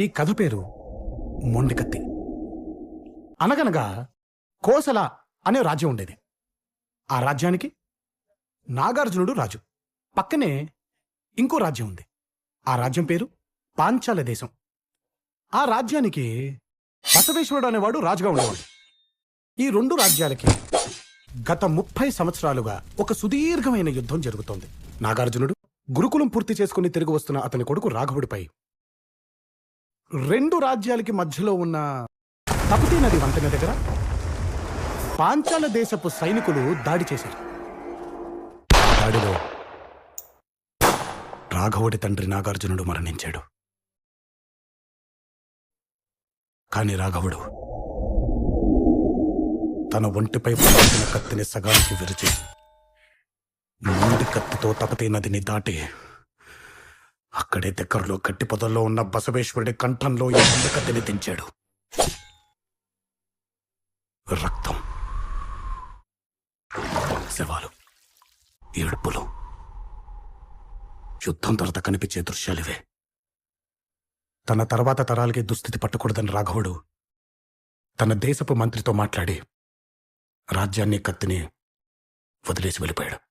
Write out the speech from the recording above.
ఈ కథ పేరు మొండికత్తి. అనగనగా కోసల అనే రాజ్యం ఉండేది. ఆ రాజ్యానికి నాగార్జునుడు రాజు. పక్కనే ఇంకో రాజ్యం ఉంది. ఆ రాజ్యం పేరు పాంచాల దేశం. ఆ రాజ్యానికి బసవేశ్వరుడు అనేవాడు రాజుగా ఉండేవాడు. ఈ రెండు రాజ్యాలకి గత ముప్పై సంవత్సరాలుగా ఒక సుదీర్ఘమైన యుద్ధం జరుగుతోంది. నాగార్జునుడు గురుకులం పూర్తి చేసుకుని తిరిగి వస్తున్న అతని కొడుకు రాఘవుడిపై రెండు రాజ్యాలకి మధ్యలో ఉన్న తపతీ నది వంతెన దగ్గర పాంచాల దేశపు సైనికులు దాడి చేశారు. దాడిలో రాఘవుడి తండ్రి నాగార్జునుడు మరణించాడు. కాని రాఘవుడు తన ఒంటిపై పడాల్సిన కత్తిని సగానికి విరిచి ముండి కత్తితో తపతీ నదిని దాటి అక్కడే దగ్గరలో గట్టి పొదల్లో ఉన్న బసవేశ్వరుడి కంఠంలో ఈ ముండి కత్తిని దించాడు రక్తం. శవాలు. ఏడుపులు. యుద్ధం తర్వాత కనిపించే దృశ్యాలివే. తన తర్వాత తరాలకి దుస్థితి పట్టకూడదని రాఘవుడు తన దేశపు మంత్రితో మాట్లాడి రాజ్యాన్ని కత్తిని వదిలేసి వెళ్ళిపోయాడు.